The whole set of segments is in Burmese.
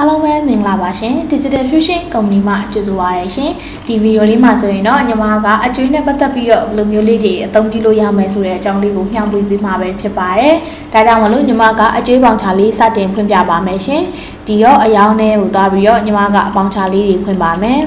အားလုံးပဲမင်္ဂလာပါရှင် Digital Fusion Company မှာကြိုဆိုပါရရှင်ဒီဗီဒီယိုလေးမှာဆိုရင်တော့ညီမကအကျွေးနဲ့ပတ်သက်ပြီးတော့ဘယ်လိုမျိုးလေးတွေအသုံးပြုလို့ရမယ်ဆိုတဲ့အကြောင်းလေးကိုမျှဝေပေးမှာပဲဖြစ်ပါတယ်ဒါကြောင့်မလို့ညီမကအကျွေးပေါင်ချာလေးစတင်ဖွင့်ပြပါမယ်ရှင်ဒီတော့အယောင်းထဲကိုသွားပြီးတော့ညီမကအပေါင်ချာလေးတွေဖွင့်ပါမယ်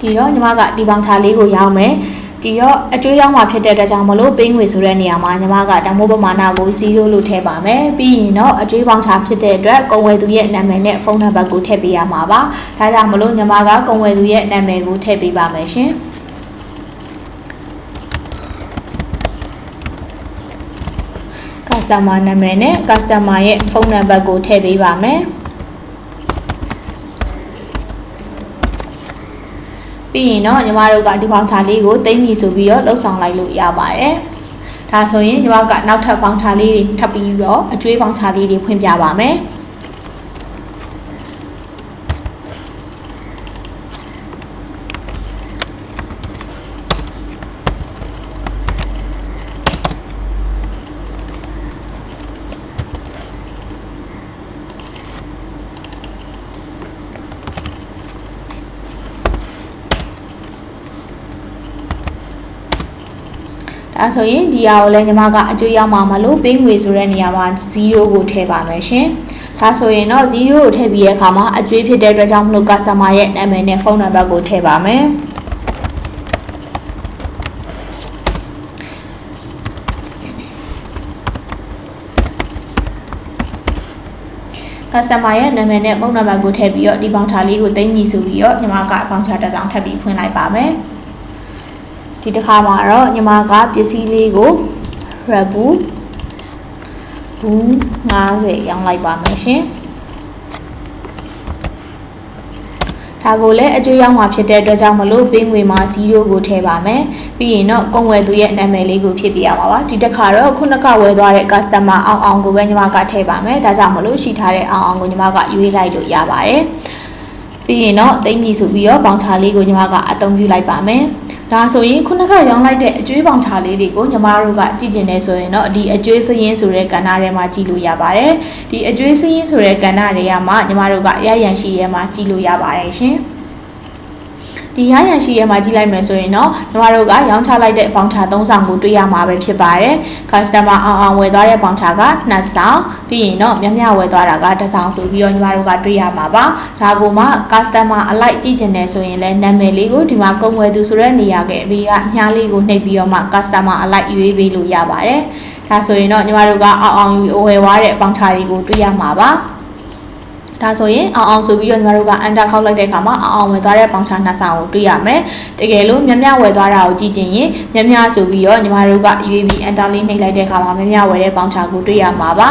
ဒီတော့ညီမကဒီပေါင်ချာလေးကိုရောင်းမယ်ဒီတော့အကျွေးရောက်မှာဖြစ်တဲ့အတွက်ကြောင့်မလို့ပေးငွေဆိုတဲ့နေရာမှာညီမကတမိုးပမာဏကို0လို့ထည့်ပါမယ်ပြီးရင်တော့အကျွေးပေါင်ချာဖြစ်တဲ့အတွက်ကုန်ဝယ်သူရဲ့နာမည်နဲ့ဖုန်းနံပါတ်ကိုထည့်ပေးရမှာပါဒါကြောင့်မလို့ညီမကကုန်ဝယ်သူရဲ့နာမည်ကိုထည့်ပေးပါမယ်ရှင် customer နာမည်နဲ့ customer ရဲ့ဖုန်းနံပါတ်ကိုထည့်ပေးပါမယ် ပြီးရင်တော့ညီမတို့ကဒီပေါင်ချာလေးကိုတိမ့်ပြီဆိုပြီးတော့လှုပ်ဆောင်လိုက်လို့ရပါတယ်ဒါဆိုရင်ညီမကနောက်ထပ်ပေါင်ချာလေးတွေထပ်ပြီးတော့အကျွေးပေါင်ချာလေးတွေဖွင့်ပြပါမယ် ဒါဆိုရင်ဒီဟာကိုလည်းညီမကအကျွေးရောက်မှာမလို့ပေးငွေဆိုတဲ့နေရာမှာ0ကိုထည့်ပါမယ်ရှင်ဒါဆိုရင်တော့0ကိုထည့်ပြီးတဲ့အခါမှာအကျွေးဖြစ်တဲ့အတွက်ကြောင့်မလို့ customer ရဲ့နာမည်နဲ့ဖုန်းနံပါတ်ကိုထည့်ပါမယ်။ customer ရဲ့နာမည်နဲ့ဖုန်းနံပါတ်ကိုထည့်ပြီးတော့ဒီပေါင်ချာလေးကိုတင်ပြီဆိုပြီးတော့ညီမကပေါင်ချာတစ်စောင်ထပ်ပြီးဖွင့်လိုက်ပါမယ် ဒီတစ်ခါမှာတော့ညီမကပစ္စည်းလေးကို rabu ဘူး90ရောင်းလိုက်ပါမယ်ရှင်ဒါကိုလည်းအကျွေးရောက်မှာဖြစ်တဲ့အတွက်ကြောင့်မလို့ပေးငွေမှာ0ကိုထည့်ပါမယ်ပြီးရင်တော့ကုန်ဝယ်သူရဲ့နာမည်လေးကိုဖြည့်ပြရမှာပါဒီတစ်ခါတော့ခုနကဝယ်သွားတဲ့ customer အောင်အောင်ကိုပဲညီမကထည့်ပါမယ်ဒါကြောင့်မလို့ရှိထားတဲ့အောင်အောင်ကိုညီမကရွေးလိုက်လို့ရပါတယ်ပြီးရင်တော့သိမ့်ပြီဆိုပြီးတော့ပေါင်ချာလေးကိုညီမကအသုံးပြုလိုက်ပါမယ် ဒါဆိုရင်ခုနကရောင်းလိုက်တဲ့အကျွေးပေါင်ချာလေးတွေကိုညီမတို့ကကြည့်ကျင်နေဆိုရင်တော့ဒီအကျွေးစရင်ဆိုတဲ့ကဏ္ဍထဲမှာကြည့်လို့ရပါတယ်ဒီအကျွေးစရင်ဆိုတဲ့ကဏ္ဍတွေကမှညီမတို့ကရရန်ရှိရဲမှာကြည့်လို့ရပါတယ်ရှင် ဒီရရန်ရှိရဲမှာကြည့်လိုက်မယ်ဆိုရင်တော့ညီမတို့ကရောင်းချလိုက်တဲ့ပေါင်ချာ၃ဆောင်ကိုတွေ့ရမှာပဲဖြစ်ပါတယ် customer အောင်အောင်ဝယ်သွားတဲ့ပေါင်ချာက2ဆောင်ပြီးရင်တော့မြမြဝယ်သွားတာက1ဆောင်ဆိုပြီးတော့ညီမတို့ကတွေ့ရမှာပါဒါကိုမှ customer အလိုက်ကြည့်ချင်တယ်ဆိုရင်လည်းနာမည်လေးကိုဒီမှာကုန်ဝယ်သူဆိုတဲ့နေရာကအဘေးကမြားလေးကိုနှိပ်ပြီးတော့မှ customer အလိုက်ရွေးပေးလို့ရပါတယ်ဒါဆိုရင်တော့ညီမတို့ကအောင်အောင်ယူဝယ်သွားတဲ့ပေါင်ချာတွေကိုတွေ့ရမှာပါ ဒါဆိုရင်အောင်အောင်ဆိုပြီးတော့ညီမတို့ကအန်တာခောက်လိုက်တဲ့အခါမှာအောင်အောင်ဝယ်သွားတဲ့ပေါင်ချာနှစ်ဆောင်ကိုတွေ့ရမယ်တကယ်လို့မြမြဝယ်သွားတာကိုကြည့်ချင်ရင်မြမြဆိုပြီးတော့ညီမတို့က UAB အန်တာလေးနှိပ်လိုက်တဲ့အခါမှာမြမြဝယ်တဲ့ပေါင်ချာကိုတွေ့ရမှာပါ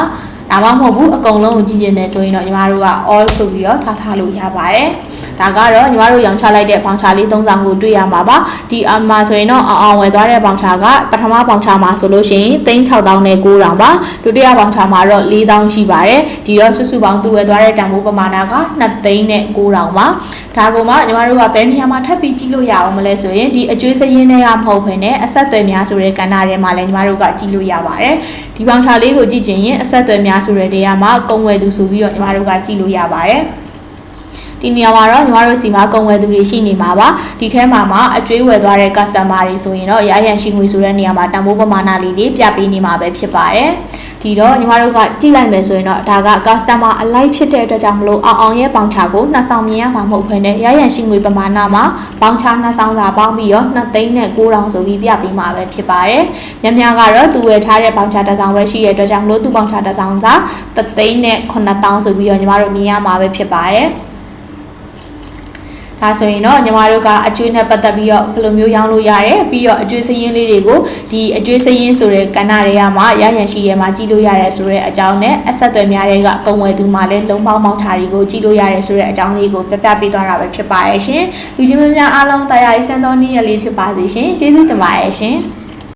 ဒါမှမဟုတ်ဘူးအကုန်လုံးကိုကြည့်ချင်တယ်ဆိုရင်တော့ညီမတို့က all ဆိုပြီးတော့ထားထားလို့ရပါတယ် ဒါကတော့ညီမတို့ရောင်းချလိုက်တဲ့ပေါင်ချာလေး၃ဆောင်ကိုတွေ့ရမှာပါဒီအမှာဆိုရင်တော့အောင်အောင်ဝယ်သွားတဲ့ပေါင်ချာကပထမပေါင်ချာမှာဆိုလို့ရှိရင်3600နဲ့9000ပါဒုတိယပေါင်ချာမှာတော့4000ရှိပါတယ်ဒီတော့စုစုပေါင်းသူဝယ်သွားတဲ့တန်ဖိုးပမာဏက2သိန်းနဲ့9000ပါဒါကမှညီမတို့ကဘယ်နေရာမှာထပ်ပြီးကြည့်လို့ရအောင်မလဲဆိုရင်ဒီအကျွေးစရင်းတွေကမဟုတ်ဘဲနဲ့အဆက်အသွယ်များဆိုတဲ့ကဏ္ဍထဲမှာလည်းညီမတို့ကကြည့်လို့ရပါတယ်ဒီပေါင်ချာလေးကိုကြည့်ချင်ရင်အဆက်အသွယ်များဆိုတဲ့နေရာမှာကုံဝယ်သူဆိုပြီးတော့ညီမတို့ကကြည့်လို့ရပါတယ် ဒီနေရာမှာတော့ညီမတို့စီမှာကုန်ဝယ်သူတွေရှိနေမှာပါဒီထဲမှာမှအကျွေးဝယ်သွားတဲ့ customer တွေဆိုရင်တော့ရရန်ရှိငွေဆိုတဲ့နေရာမှာတန်ဖိုးပမာဏလေးတွေပြပေးနေမှာပဲဖြစ်ပါတယ်ဒီတော့ညီမတို့ကကြည့်လိုက်မယ်ဆိုရင်တော့ဒါက customer အလိုက်ဖြစ်တဲ့အတွက်ကြောင့်မလို့အောင်အောင်ရဲ့ပေါင်ချာကိုနှစ်ဆောင်မြင်ရမှာမဟုတ်ဘဲနဲ့ရရန်ရှိငွေပမာဏမှာပေါင်ချာနှစ်ဆောင်စာပေါင်းပြီးတော့2သိန်းနဲ့9000ဆိုပြီးပြပေးမှာပဲဖြစ်ပါတယ်။ညများကတော့သူဝယ်ထားတဲ့ပေါင်ချာတစ်ဆောင်ပဲရှိရတဲ့အတွက်ကြောင့်မလို့သူပေါင်ချာတစ်ဆောင်စာ3သိန်းနဲ့9000ဆိုပြီးတော့ညီမတို့မြင်ရမှာပဲဖြစ်ပါတယ်။ ဒါဆိုရင်တော့ညီမတို့ကအကျွေးနဲ့ပတ်သက်ပြီးတော့ဘယ်လိုမျိုးရောင်းလို့ရတယ်ပြီးတော့အကျွေးစရင်လေးတွေကိုဒီအကျွေးစရင်ဆိုတဲ့ကဏ္ဍတွေကမှရရန်ရှိရဲမှာကြည့်လို့ရတယ်ဆိုတဲ့အကြောင်းနဲ့အဆက်အသွယ်များတွေကကုံဝယ်သူမှလည်းလုံးပေါင်းပေါင်းချာတွေကိုကြည့်လို့ရတယ်ဆိုတဲ့အကြောင်းလေးကိုပြပြပေးသွားတာပဲဖြစ်ပါရဲ့ရှင်လူချင်းမများအားလုံးတရားရေးချမ်းသောနေ့ရက်လေးဖြစ်ပါစေရှင်ကျေးဇူးတင်ပါတယ်ရှင်